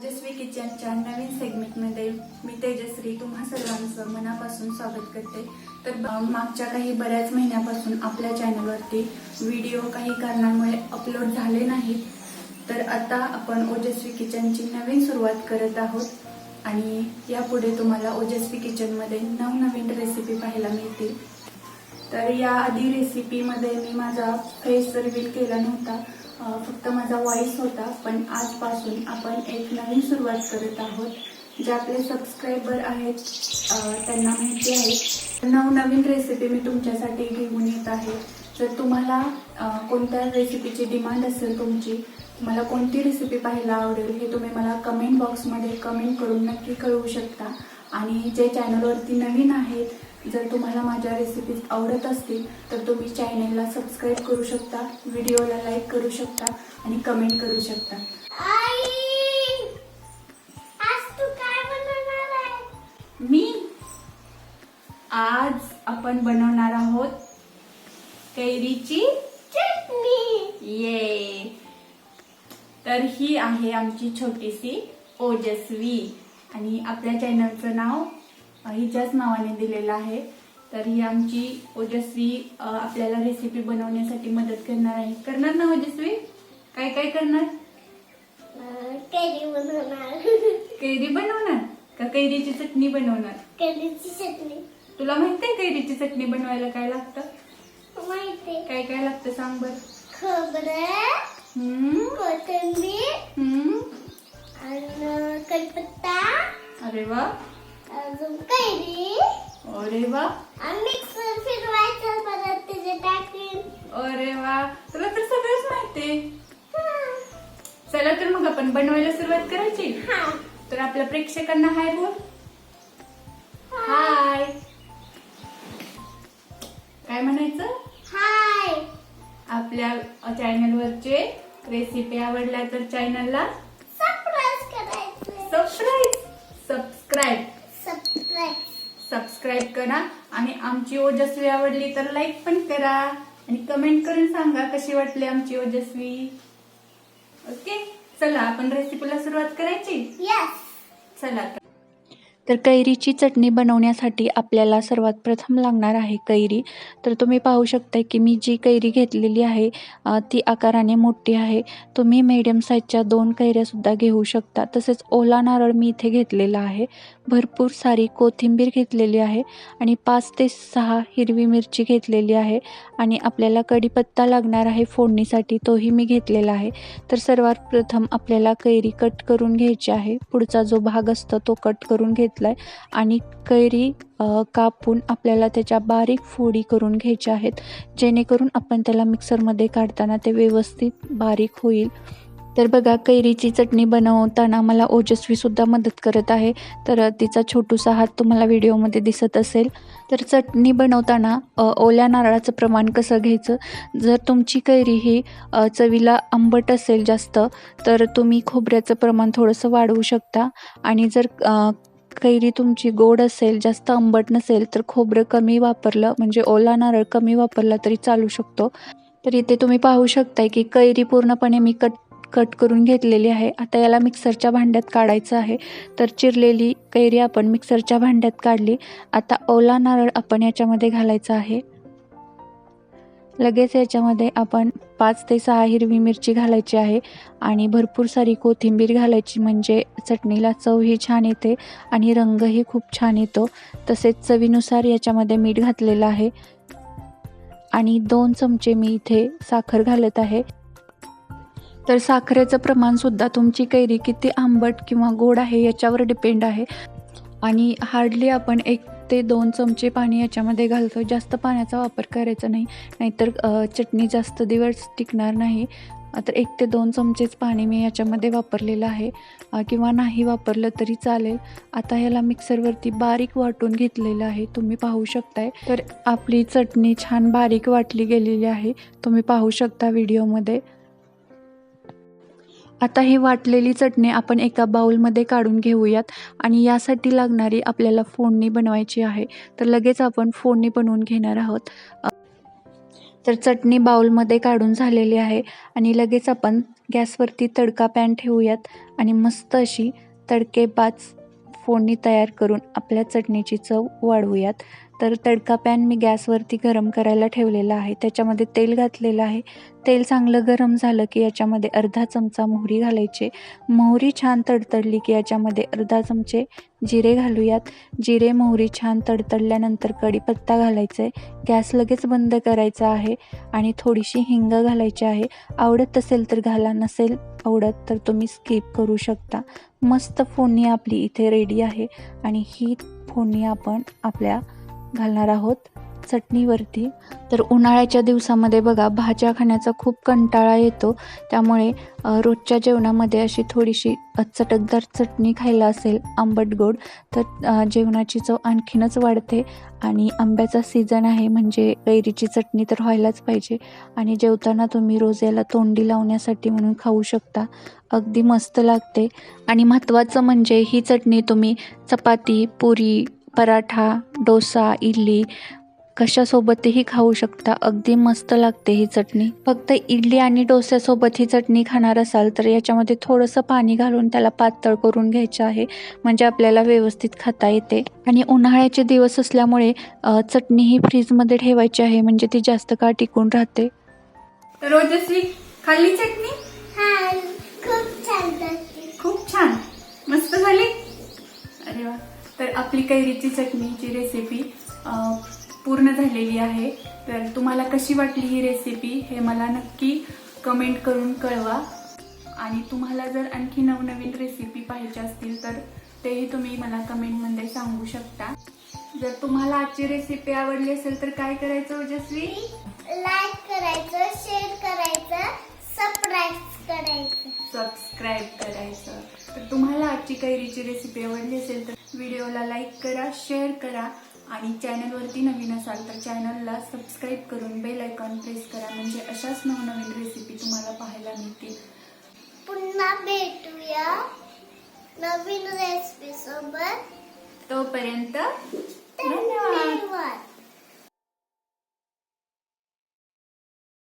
ओजस्वी किचनच्या नवीन सेगमेंटमध्ये मी तेजश्री तुम्हा सर्वांचं मनापासून स्वागत करते. तर मागच्या काही बऱ्याच महिन्यापासून आपल्या चॅनलवरती व्हिडिओ काही कारणांमुळे अपलोड झाले नाहीत. तर आता आपण ओजस्वी किचनची नवीन सुरुवात करत आहोत. आणि यापुढे तुम्हाला ओजस्वी किचनमध्ये नवनवीन रेसिपी पाहायला मिळतील. तर या आधी रेसिपीमध्ये मी माझा फेस सर्विल केला नव्हता. फक्त माझा व्हॉइस होता पण आजपासून आपण एक नवीन सुरुवात करत आहोत. जे आपले सबस्क्रायबर आहेत त्यांना माहिती आहे नवनवीन रेसिपी मी तुमच्यासाठी घेऊन येत आहे. जर तुम्हाला कोणत्या रेसिपीची डिमांड असेल तुमची तुम्हाला कोणती रेसिपी पाहायला आवडेल हे तुम्ही मला कमेंट बॉक्समध्ये कमेंट करून नक्की कळवू शकता. आणि जे चॅनलवरती नवीन आहेत जर तुम्हाला माझ्या रेसिपीज आवडत असतील तर तुम्ही चॅनेलला सबस्क्राईब करू शकता व्हिडिओला लाईक करू शकता आणि कमेंट करू शकता. आई आज तू काय बनवणार आहे? मी आज आपण बनवणार आहोत कैरीची चटणी. ये. तर ही आहे आमची छोटीशी ओजस्वी आणि आपल्या चॅनलचं नाव हिच्याच नावाने दिलेलं आहे. तर ही आमची ओजस्वी आपल्याला रेसिपी बनवण्यासाठी मदत करणार आहे. करणार ना ओजस्वी? काय काय करणार? कैरी बनवणार. कैरी बनवणार? का कैरीची चटणी बनवणार? कैरीची चटणी. तुला माहिती आहे कैरीची चटणी बनवायला काय लागतं? माहिती काय काय लागतं सांग बर. खोबरं कोथिंबीर आणि कढीपत्ता. अरे वा. अजून कैरी अरे वा. आणि मिक्सर फिरवायचं परत त्याचे टाकीन अरे वा. तुला तर सगळंच माहितीये चला तर मग आपण बनवायला सुरुवात करायची. हा. तर आपल्या प्रेक्षकांना हाय बोल. हाय. काय म्हणायचं? हाय. आपल्या चॅनलवरचे रेसिपी आवडल्या तर चॅनलला सबस्क्राईब करायचं सबस्क्राईब सबस्क्राईब सबस्क्राईब सबस्क्राईब करा आणि आमची ओजस्वी आवडली तर लाईक पण करा. आणि कमेंट करून सांगा कशी वाटली आमची ओजस्वी. ओके चला आपण रेसिपीला सुरुवात करायची? चला तर. तर कैरीची चटणी बनवण्यासाठी आपल्याला सर्वात प्रथम लागणार आहे कैरी. तर तुम्ही पाहू शकता की मी जी कैरी घेतलेली आहे ती आकाराने मोठी आहे. तुम्ही मीडियम साईजच्या दोन कैऱ्यासुद्धा घेऊ शकता. तसेच ओला नारळ मी इथे घेतलेला आहे. भरपूर सारी कोथिंबीर घेतलेली आहे आणि पाच ते सहा हिरवी मिरची घेतलेली आहे. आणि आपल्याला कढीपत्ता लागणार आहे फोडणीसाठी तोही मी घेतलेला आहे. तर सर्वात प्रथम आपल्याला कैरी कट करून घ्यायची आहे. पुढचा जो भाग असतो तो कट करून घेतला आहे आणि कैरी कापून आपल्याला त्याच्या बारीक फोडी करून घ्यायच्या आहेत. जेणेकरून आपण त्याला मिक्सरमध्ये काढताना ते व्यवस्थित बारीक होईल. तर बघा कैरीची चटणी बनवताना मला ओजस्वीसुद्धा मदत करत आहे. तर तिचा छोटूसा हात तुम्हाला व्हिडिओमध्ये दिसत असेल. तर चटणी बनवताना ओल्या नारळाचं प्रमाण कसं घ्यायचं? जर तुमची कैरी ही चवीला आंबट असेल जास्त तर तुम्ही खोबऱ्याचं प्रमाण थोडंसं वाढवू शकता. आणि जर कैरी तुमची गोड असेल जास्त आंबट नसेल तर खोबरं कमी वापरलं म्हणजे ओला नारळ कमी वापरला तरी चालू शकतो. तर इथे तुम्ही पाहू शकताय की कैरी पूर्णपणे मी कट कट करून घेतलेली आहे. आता याला मिक्सरच्या भांड्यात काढायचं आहे. तर चिरलेली कैरी आपण मिक्सरच्या भांड्यात काढली. आता ओला नारळ आपण याच्यामध्ये घालायचा आहे. लगेच याच्यामध्ये आपण पाच ते सहा हिरवी मिरची घालायची आहे आणि भरपूर सारी कोथिंबीर घालायची म्हणजे चटणीला चवही छान येते आणि रंगही खूप छान येतो. तसेच चवीनुसार याच्यामध्ये मीठ घातलेलं आहे. आणि दोन चमचे मी इथे साखर घालत आहे. तर साखरेचं प्रमाणसुद्धा तुमची कैरी किती आंबट किंवा गोड आहे याच्यावर डिपेंड आहे. आणि हार्डली आपण एक ते दोन चमचे पाणी याच्यामध्ये घालतो. जास्त पाण्याचा वापर करायचा नाही. नाहीतर चटणी जास्त दिवस टिकणार नाही. तर एक ते दोन चमचेच पाणी मी याच्यामध्ये वापरलेलं आहे. किंवा नाही वापरलं तरी चालेल. आता ह्याला मिक्सरवरती बारीक वाटून घेतलेलं आहे. तुम्ही पाहू शकताय. तर आपली चटणी छान बारीक वाटली गेलेली आहे. तुम्ही पाहू शकता व्हिडिओमध्ये. आता ही वाटलेली चटणी आपण एका बाउलमध्ये काढून घेऊयात आणि यासाठी लागणारी आपल्याला फोडणी बनवायची आहे. तर लगेच आपण फोडणी बनवून घेणार आहोत. तर चटणी बाउलमध्ये काढून झालेली आहे आणि लगेच आपण गॅसवरती तडका पॅन ठेवूयात आणि मस्त अशी तडकेबाज फोडणी तयार करून आपल्या चटणीची चव वाढवूयात. तर तडका पॅन मी गॅसवरती गरम करायला ठेवलेला आहे. त्याच्यामध्ये तेल घातलेलं आहे. तेल चांगलं गरम झालं की याच्यामध्ये अर्धा चमचा मोहरी घालायचे. मोहरी छान तडतडली की याच्यामध्ये अर्धा चमचे जिरे घालूयात. जिरे मोहरी छान तडतडल्यानंतर कढीपत्ता घालायचा आहे गॅस लगेच बंद करायचा आहे आणि थोडीशी हिंग घालायची आहे. आवडत असेल तर घाला नसेल आवडत तर तुम्ही स्किप करू शकता. मस्त फोडणी आपली इथे रेडी आहे आणि ही फोडणी आपण आपल्या घालणार आहोत चटणीवरती. तर उन्हाळ्याच्या दिवसामध्ये बघा भाज्या खाण्याचा खूप कंटाळा येतो. त्यामुळे रोजच्या जेवणामध्ये अशी थोडीशी चटकदार चटणी खायला असेल आंबट गोड तर जेवणाची चव आणखीनच वाढते आणि आंब्याचा सीझन आहे म्हणजे कैरीची चटणी तर व्हायलाच पाहिजे आणि जेवताना तुम्ही रोज याला तोंडी लावण्यासाठी म्हणून खाऊ शकता. अगदी मस्त लागते आणि महत्त्वाचं म्हणजे ही चटणी तुम्ही चपाती पुरी पराठा डोसा इडली कशासोबतही खाऊ शकता. अगदी मस्त लागते ही चटणी. फक्त इडली आणि डोस्यासोबत ही चटणी खाणार असाल तर याच्यामध्ये थोडंसं पाणी घालून त्याला पातळ करून घ्यायचं आहे. म्हणजे आपल्याला व्यवस्थित खाता येते. आणि उन्हाळ्याचे दिवस असल्यामुळे चटणी ही फ्रीजमध्ये ठेवायची आहे. म्हणजे ती जास्त काळ टिकून राहते. तर ओजस्वी खाल्ली चटणी? तर आपली कैरीची चटणीची रेसिपी पूर्ण झालेली आहे. तर तुम्हाला कशी वाटली ही रेसिपी हे मला नक्की कमेंट करून कळवा. आणि तुम्हाला जर आणखी नवनवीन रेसिपी पाहिजे असतील तर तेही तुम्ही मला कमेंटमध्ये सांगू शकता. जर तुम्हाला आजची रेसिपी आवडली असेल तर काय करायचं ओजस्वी? लाईक करायचं शेअर करायचं सबस्क्राईब करायचं. सबस्क्राईब करायचं. तर तुम्हाला आजची कैरीची रेसिपी आवडली असेल तर व्हिडिओला लाईक करा शेअर करा आणि चॅनलवरती नवीन असाल तर चॅनलला सबस्क्राईब करून बेल आयकॉन प्रेस करा. म्हणजे अशाच नवनवीन रेसिपी तुम्हाला पाहायला मिळतील. पुन्हा भेटूया नवीन रेसिपी सोबत. तोपर्यंत धन्यवाद. धन्यवाद.